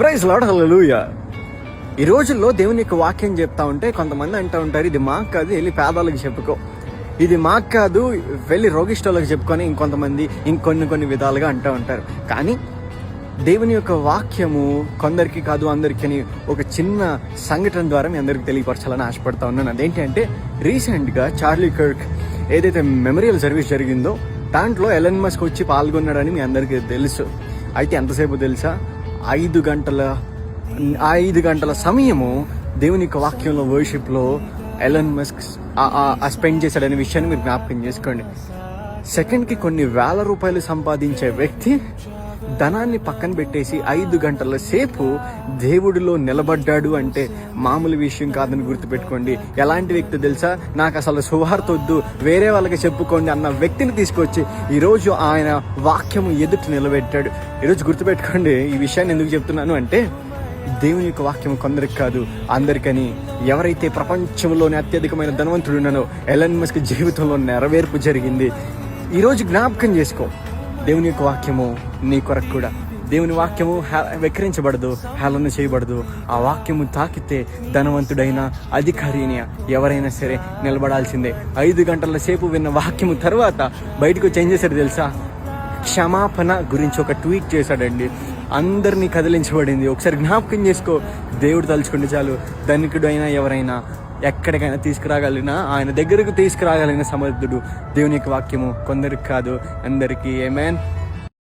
Praise lord హల్లెలూయా. ఈ రోజుల్లో దేవుని యొక్క వాక్యం చెప్తా ఉంటే కొంతమంది అంటూ ఉంటారు ఇది మాకు కాదు వెళ్ళి పేదలకు చెప్పుకో. ఇది మాకు కాదు వెళ్ళి రోగిష్టాలకు చెప్పుకొని ఇంకొంతమంది ఇంకొన్ని కొన్ని విధాలుగా అంటూ ఉంటారు. కానీ దేవుని యొక్క వాక్యము కొందరికి కాదు అందరికి అని ఒక చిన్న సంఘటన ద్వారా మీ అందరికి తెలియపరచాలని ఆశపడతా ఉన్నాను. అదేంటి అంటే రీసెంట్గా చార్లీ కర్క్ ఏదైతే మెమోరియల్ సర్వీస్ జరిగిందో దాంట్లో ఎలన్ మస్క్ వచ్చి పాల్గొన్నాడని మీ అందరికీ తెలుసు. అయితే ఎంతసేపు తెలుసా? ఐదు గంటల ఐదు గంటల సమయము దేవుని యొక్క వాక్యంలో వర్షిప్లో ఎలన్ మస్క్ స్పెండ్ చేశాడనే విషయాన్ని మీరు జ్ఞాపకం చేసుకోండి. సెకండ్కి కొన్ని వేల రూపాయలు సంపాదించే వ్యక్తి ధనాన్ని పక్కన పెట్టేసి ఐదు గంటల సేపు దేవుడిలో నిలబడ్డాడు అంటే మామూలు విషయం కాదని గుర్తుపెట్టుకోండి. ఎలాంటి వ్యక్తి తెలుసా? నాకు అసలు సువార్త వద్దు వేరే వాళ్ళకి చెప్పుకోండి అన్న వ్యక్తిని తీసుకొచ్చి ఈరోజు ఆయన వాక్యము ఎదుటి నిలబెట్టాడు. ఈరోజు గుర్తుపెట్టుకోండి ఈ విషయాన్ని ఎందుకు చెప్తున్నాను అంటే దేవుని యొక్క వాక్యం కొందరికి కాదు అందరికని ఎవరైతే ప్రపంచంలోనే అత్యధికమైన ధనవంతుడు ఉన్నానో ఎలన్ మస్క్ జీవితంలో నెరవేర్పు జరిగింది. ఈరోజు జ్ఞాపకం చేసుకో. దేవుని యొక్క వాక్యము నీ కొరకు కూడా. దేవుని వాక్యము హే- వెక్కిరించబడదు హేళన చేయబడదు. ఆ వాక్యము తాకితే ధనవంతుడైన అధికారి ఎవరైనా సరే నిలబడాల్సిందే. ఐదు గంటల సేపు విన్న వాక్యము తర్వాత బయటకు చేంజ్ చేశాడు తెలుసా? క్షమాపణ గురించి ఒక ట్వీట్ చేశాడండి. అందరినీ కదిలించబడింది. ఒకసారి జ్ఞాపకం చేసుకో. దేవుడు తలుచుకుంటే చాలు ధనికుడైనా ఎవరైనా ఎక్కడికైనా తీసుకురాగలిగిన ఆయన దగ్గరకు తీసుకురాగలిగిన సమర్థుడు దేవుని యొక్క వాక్యము కొందరికి కాదు అందరికీ. ఏమేన్